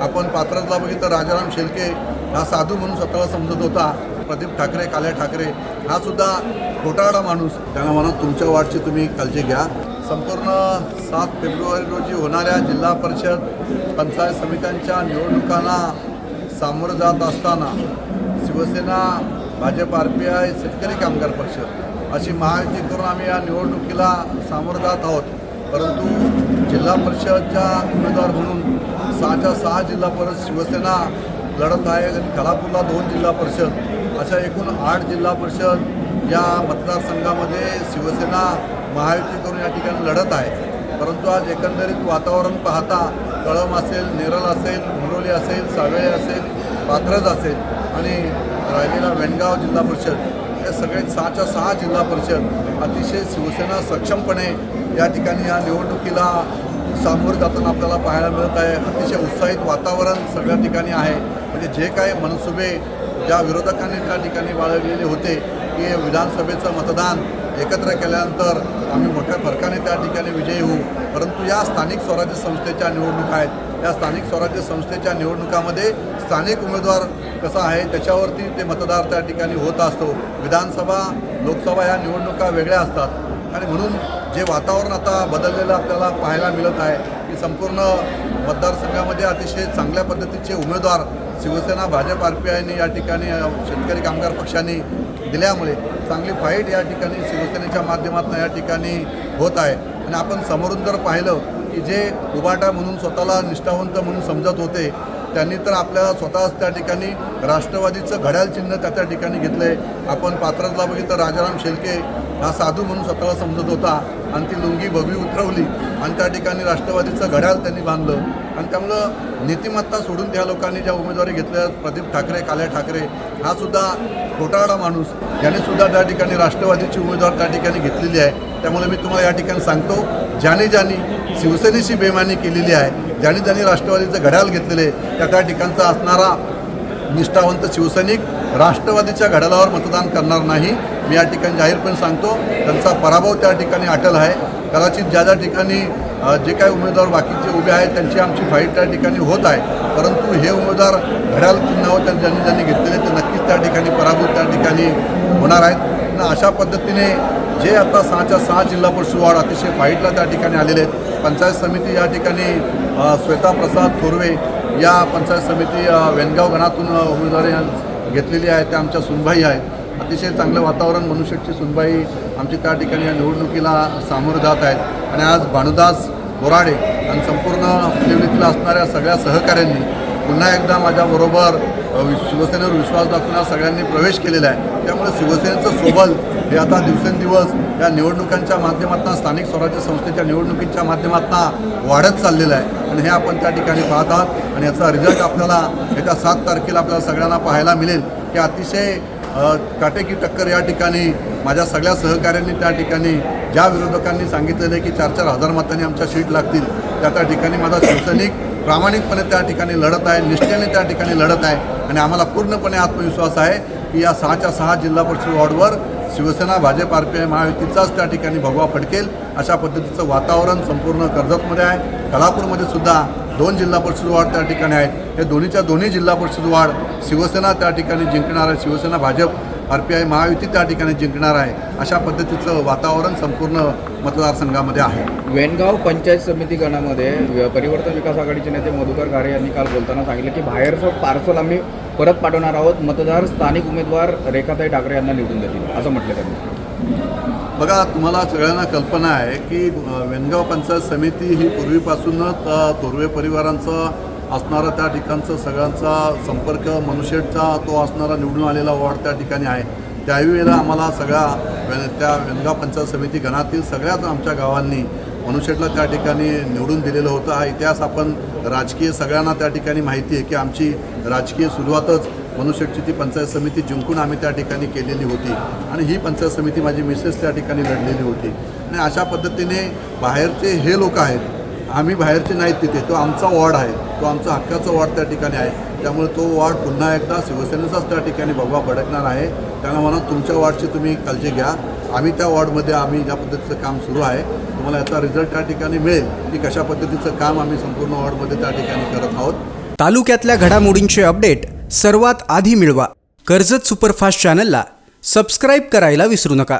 आपण पात्रातला बघितलं राजाराम शेलके हा साधू म्हणून स्वतःला समजत होता. प्रदीप ठाकरे काल्या ठाकरे हा सुद्धा घोटाळा माणूस. त्यांना म्हणा तुमच्या वाटची तुम्ही काळजी घ्या. संपूर्ण सात फेब्रुवारी रोजी होणाऱ्या जिल्हा परिषद पंचायत समित्यांच्या निवडणुकांना सामोरं जात असताना Shivsena Bhajap R P I Shetkari Kamgar Paksha अशी महायुती करून आम्ही या निवडणुकीला सामोरं जात आहोत. परंतु जिल्हा परिषदच्या उमेदवार म्हणून सहाच्या सहा जिल्हा परिषद शिवसेना लढत आहे आणि खालापूरला दोन जिल्हा परिषद अशा एकूण आठ जिल्हा परिषद या मतदारसंघामध्ये शिवसेना महायुती करून या ठिकाणी लढत आहे. परंतु आज एकंदरीत वातावरण पाहता कळम असेल नेरल असेल मुरोली असेल सावेळे असेल पाथरज असेल आणि राहिलेला वेणगाव जिल्हा परिषद या सगळे सहाच्या सहा जिल्हा परिषद अतिशय शिवसेना सक्षमपणे या ठिकाणी या निवडणुकीला सामोरं जाताना आपल्याला पाहायला मिळत आहे. अतिशय उत्साहित वातावरण सगळ्या ठिकाणी आहे. म्हणजे जे काय मनसुबे ज्या विरोधकांनी त्या ठिकाणी बाळगलेले होते की विधानसभेचं मतदान एकत्र केल्यानंतर आम्ही मोठ्या फरकाने त्या ठिकाणी विजयी होऊ. परंतु या स्थानिक स्वराज्य संस्थेच्या निवडणुका आहेत. या स्थानिक स्वराज्य संस्थेच्या निवडणुकामध्ये स्थानिक उमेदवार कसा आहे त्याच्यावरती ते मतदार त्या ठिकाणी होत असतो. विधानसभा लोकसभा या निवडणुका वेगळ्या असतात. आणि म्हणून जे वातावरण आता बदललेलं आपल्याला पाहायला मिळत आहे की संपूर्ण मतदारसंघामध्ये अतिशय चांगल्या पद्धतीचे उमेदवार शिवसेना भाजप आर पी आयने या ठिकाणी शेतकरी कामगार पक्षांनी दिल्यामुळे चांगली फाईट या ठिकाणी शिवसेनेच्या माध्यमातून या ठिकाणी होत आहे. आणि आपण समोरून जर पाहिलं की जे उबाटा म्हणून स्वतःला निष्ठावंत म्हणून समजत होते त्यांनी तर आपल्या स्वतःच त्या ठिकाणी राष्ट्रवादीचं घड्याळ चिन्ह त्या त्या ठिकाणी घेतलं आहे आपण पात्रातला बघितलं राजाराम शेलके हा साधू म्हणून स्वतःला समजत होता आणि ती लुंगी भगवी उतरवली आणि त्या ठिकाणी राष्ट्रवादीचं घड्याळ त्यांनी बांधलं. आणि त्यामुळं नीतिमत्ता सोडून त्या लोकांनी ज्या उमेदवारी घेतल्या प्रदीप ठाकरे काल्या ठाकरे हा सुद्धा घोटाळा माणूस. याने सुद्धा त्या ठिकाणी राष्ट्रवादीची उमेदवार त्या ठिकाणी घेतलेली आहे. त्यामुळे मी तुम्हाला या ठिकाणी सांगतो ज्याने ज्यांनी शिवसेनेशी बेमानी केलेली आहे ज्यांनी त्यांनी राष्ट्रवादीचं घड्याळ घेतलेले त्या त्या ठिकाणचा असणारा निष्ठावंत शिवसैनिक राष्ट्रवादीच्या घड्याळावर मतदान करणार नाही. मी या ठिकाणी जाहीरपणे सांगतो त्यांचा पराभव त्या ठिकाणी अटल आहे. कदाचित ज्या ज्या ठिकाणी जे काही उमेदवार बाकीचे उभे आहेत त्यांची आमची फाईट त्या ठिकाणी होत आहे. परंतु हे उमेदवार घड्याळ चिन्हावर त्यांनी ज्यांनी ज्यांनी घेतलेले ते नक्कीच त्या ठिकाणी पराभूत त्या ठिकाणी होणार आहेत. आणि अशा पद्धतीने जे आता सहाच्या सहा जिल्हा परिषद अतिशय फाईटला त्या ठिकाणी आलेले आहेत. पंचायत समिती या ठिकाणी श्वेता प्रसाद थोरवे या पंचायत समिती वेनगाव गणातून उमेदवारी घेतलेली आहे. त्या आमच्या सुनबाई आहेत. अतिशय चांगलं वातावरण मनुष्याची सुनबाई आमची त्या ठिकाणी या निवडणुकीला सामोरं जात आहेत. आणि आज भानुदास बोराडे आणि संपूर्ण निवडणुकीला असणाऱ्या सगळ्या सहकाऱ्यांनी पुन्हा एकदा माझ्याबरोबर शिवसेनेवर विश्वास दाखवण्यास सगळ्यांनी प्रवेश केलेला आहे. त्यामुळे शिवसेनेचं सोबल हे आता दिवसेंदिवस या निवडणुकांच्या माध्यमातून स्थानिक स्वराज्य संस्थेच्या निवडणुकीच्या माध्यमातून वाढत चाललेलं आहे. आणि हे आपण त्या ठिकाणी पाहत आहात. आणि याचा रिझल्ट आपल्याला येत्या सात तारखेला आपल्याला सगळ्यांना पाहायला मिळेल. की अतिशय काटेकी टक्कर या ठिकाणी माझ्या सगळ्या सहकाऱ्यांनी त्या ठिकाणी ज्या विरोधकांनी सांगितलेलं आहे की चार चार हजार मतांनी आमच्या सीट लागतील त्या त्या ठिकाणी माझा शिवसैनिक प्रामाणिकपणे त्या ठिकाणी लढत आहे निष्ठेने त्या ठिकाणी लढत आहे. आणि आम्हाला पूर्णपणे आत्मविश्वास आहे की या सहाच्या सहा जिल्हा परिषद वॉर्डवर Shivsena Bhajap R P I महायुतीचाच त्या ठिकाणी भगवा फडकेल अशा पद्धतीचं वातावरण संपूर्ण कर्जतमध्ये आहे. कलापूरमध्ये सुद्धा दोन जिल्हा परिषद वार्ड त्या ठिकाणी आहेत. हे दोन्हीच्या दोन्ही जिल्हा परिषद वार्ड शिवसेना त्या ठिकाणी जिंकणार आहे. Shivsena Bhajap R P I Mahayuti त्या ठिकाणी जिंकणार आहे. अशा पद्धतीचं वातावरण संपूर्ण मतदारसंघामध्ये आहे. वेणगाव पंचायत समिती गणामध्ये परिवर्तन विकास आघाडीचे नेते मधुकर घारे यांनी काल बोलताना सांगितलं की बाहेरचं पार्सल आम्ही परत पाठवणार आहोत. मतदार स्थानिक उमेदवार रेखाताई ठाकरे यांना निवडून देतील असं म्हटलं त्यांनी. बघा तुम्हाला सगळ्यांना कल्पना आहे की वेनगाव वेणगाव पंचायत समिती ही पूर्वीपासूनच थोरवे परिवारांचं असणारा त्या ठिकाणचं सगळ्यांचा संपर्क मनुष्यचा तो असणारा निवडून आलेला वॉर्ड त्या ठिकाणी आहे. त्यावेळेला आम्हाला सगळ्या त्या वेणगाव पंचायत समिती गणातील सगळ्याच आमच्या गावांनी मनुष्यटला त्या ठिकाणी निवडून दिलेलं होतं. हा इतिहास आपण राजकीय सगळ्यांना त्या ठिकाणी माहिती आहे की आमची राजकीय सुरुवातच मनुष्यची ती पंचायत समिती जिंकून आम्ही त्या ठिकाणी केलेली होती. आणि ही पंचायत समिती माझी मिसेस त्या ठिकाणी लढलेली होती. आणि अशा पद्धतीने बाहेरचे हे लोक आहेत आम्ही बाहेरचे नाहीत तिथे. तो आमचा वॉर्ड आहे. तो आमचा हक्काचा वॉर्ड त्या ठिकाणी आहे. त्यामुळे तो वॉर्ड पुन्हा एकदा शिवसेनेचाच त्या ठिकाणी भगवा भडकणार आहे. त्यांना म्हणा तुमच्या वॉर्डची तुम्ही काळजी घ्या. आम्ही त्या वॉर्डमध्ये आम्ही ज्या पद्धतीचं काम सुरू आहे तुम्हाला याचा रिझल्ट त्या ठिकाणी मिळेल. की कशा पद्धतीचं काम आम्ही संपूर्ण वॉर्डमध्ये त्या ठिकाणी करत आहोत. तालुक्यातल्या घडामोडींचे अपडेट सर्वात आधी मिळवा. कर्जत सुपरफास्ट चॅनलला सबस्क्राईब करायला विसरू नका.